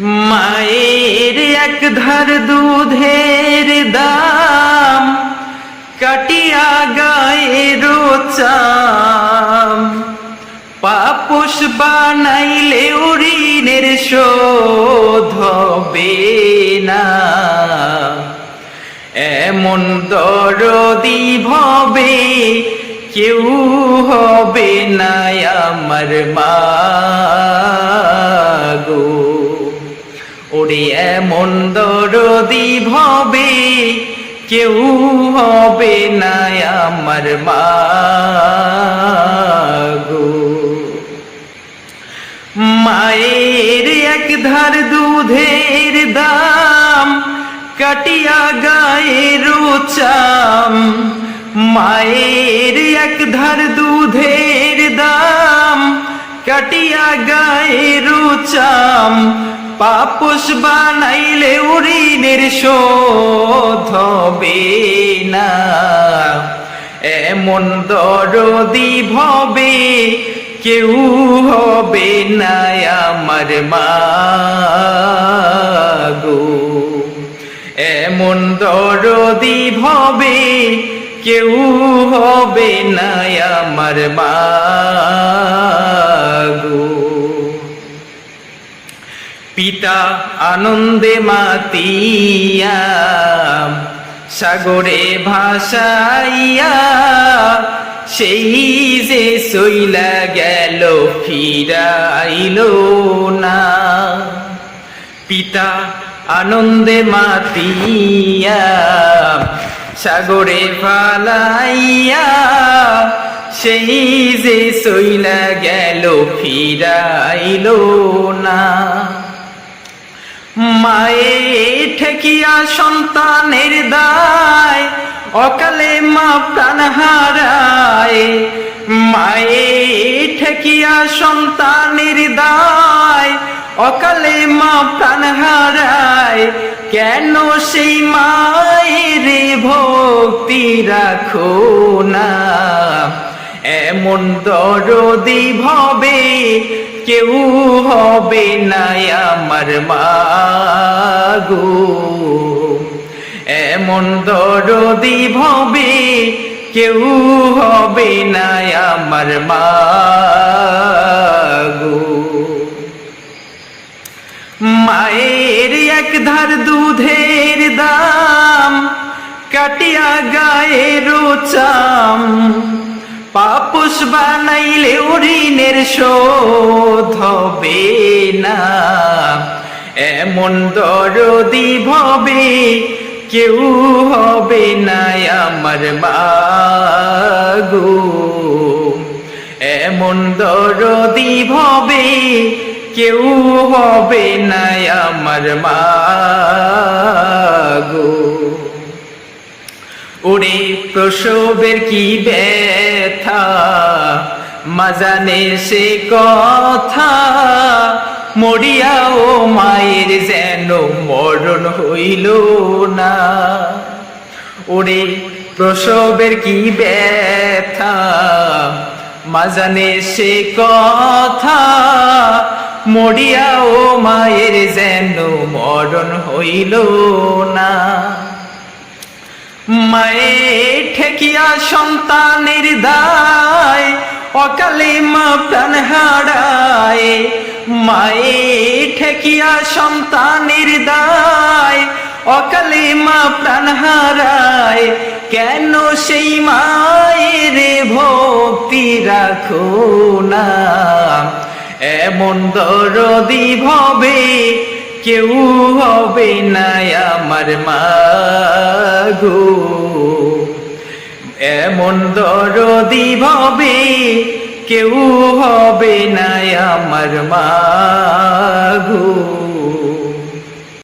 মায়ের এক ধার দুধের দাম, কাটিয়া গায়ের চাম। পাপুষ বানাইলে ঋণের শোধ হবে না। এমন দরদি ভবে কেউ হবে না আমার মা। ওরে এমন দরদি ভবে, কেউ হবে না আমার মা মায়ের এক ধার দুধের দাম, কাটিয়া গায়ের চাম। মায়ের এক ধার দুধের দাম, কাটিয়া গায়ের চাম। পাপুষ বানাইলে ঋণের শোধ হবে না। এমন দরদি ভবে, কেউ হবে না আমার মা গো। এমন দরদি ভবে, কেউ হবে না আমার মা গো। পিতা আনন্দে মাতিয়া, সাগরে ভাসাইয়া, সেই যে সইলা গেল, ফিরাইল না। পিতা আনন্দে মাতিয়া, সাগরে ফালাইয়া সেই যে সইলা গেল, ফিরাইল না। মায়ে ঠেকিয়া সন্তানের দায়, অকালে মা প্রাণ হারায়। মায়ে ঠেকিয়া সন্তানের দায়, অকালে মা প্রাণ হারায়। কেন সেই মায়ের ভক্তি রাখো না? এমন দরদি ভবে কেউ হবে না আমার মাগো এমন দরদি ভবে কেউ হবে না আমার মাগো মায়ের এক ধার দুধের দাম, কাটিয়া গায়ের চাম পাপুষ বানাইলে ঋণের শোধ হবে না। এমন দরদি ভবে কেউ হবে না আমার মাগো এমন দরদি ভবে কেউ হবে না আমার মাগো ওরে প্রসবের কি ব্যথা? মাজানে সে কথা। মরিয়া ও মায়ের যেন মরণ হইল না। ওরে প্রসবের কি ব্যথা? মাজানে সে কথা। মরিয়া ও মায়ের যেন মরণ হইল না। মায়ে ঠেকিয়া সন্তানের দায়, অকালে মা প্রাণ হারায়। মায়ে ঠেকিয়া সন্তানের দায়, অকালে মা প্রাণ হারায়। কেন সেই মায়ের ভক্তি রাখো না? এমন দরদি ভবে কেউ হবে না আমার মাগো। এমন দরদি ভবে কেউ হবে না আমার মাগো।